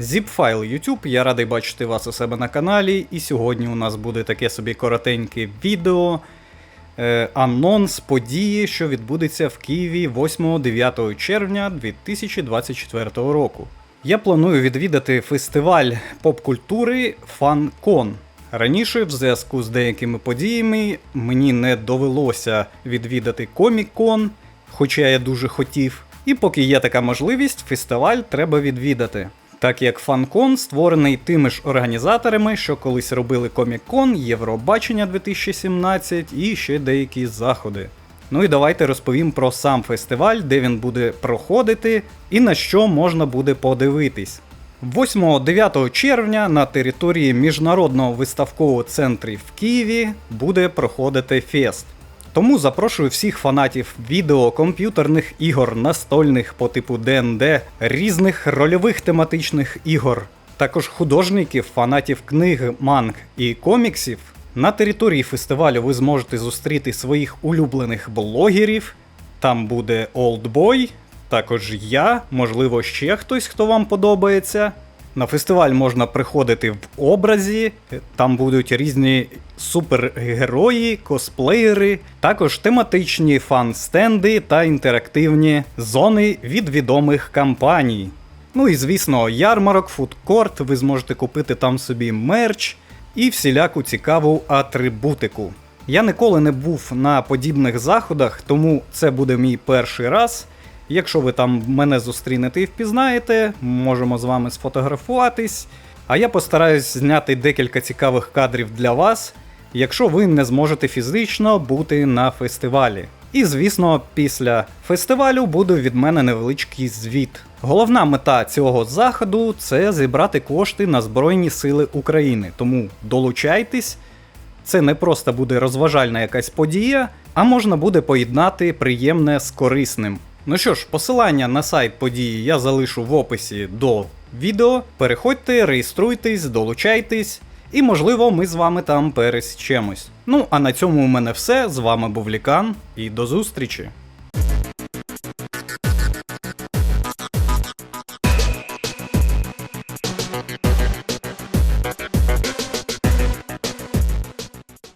Zipfile YouTube, я радий бачити вас у себе на каналі, і сьогодні у нас буде таке собі коротеньке відео. Е, анонс події, що відбудеться в Києві 8-9 червня 2024 року. Я планую відвідати фестиваль поп-культури FanCon. Раніше, в зв'язку з деякими подіями, мені не довелося відвідати Comic-Con, хоча я дуже хотів. І поки є така можливість, фестиваль треба відвідати. Так як FanCon створений тими ж організаторами, що колись робили Comic-Con, Євробачення 2017 і ще деякі заходи. Ну і давайте розповім про сам фестиваль, де він буде проходити і на що можна буде подивитись. 8-9 червня на території Міжнародного виставкового центру в Києві буде проходити фест. Тому запрошую всіх фанатів відео, комп'ютерних ігор, настольних по типу ДНД, різних рольових тематичних ігор, також художників, фанатів книг, манг і коміксів. На території фестивалю ви зможете зустріти своїх улюблених блогерів. Там буде Oldboy, також я, можливо, ще хтось, хто вам подобається. На фестиваль можна приходити в образі, там будуть різні супергерої, косплеєри, також тематичні фан-стенди та інтерактивні зони від відомих компаній. Ну і звісно, ярмарок, фудкорт, ви зможете купити там собі мерч і всіляку цікаву атрибутику. Я ніколи не був на подібних заходах, тому це буде мій перший раз. Якщо ви там мене зустрінете і впізнаєте, можемо з вами сфотографуватись. А я постараюсь зняти декілька цікавих кадрів для вас, якщо ви не зможете фізично бути на фестивалі. І звісно, після фестивалю буде від мене невеличкий звіт. Головна мета цього заходу це зібрати кошти на Збройні Сили України. Тому долучайтесь. Це не просто буде розважальна якась подія, а можна буде поєднати приємне з корисним. Ну що ж, посилання на сайт події я залишу в описі до відео. Переходьте, реєструйтесь, долучайтесь, і, можливо, ми з вами там пересічемось. Ну, а на цьому у мене все. З вами був Лікан і до зустрічі!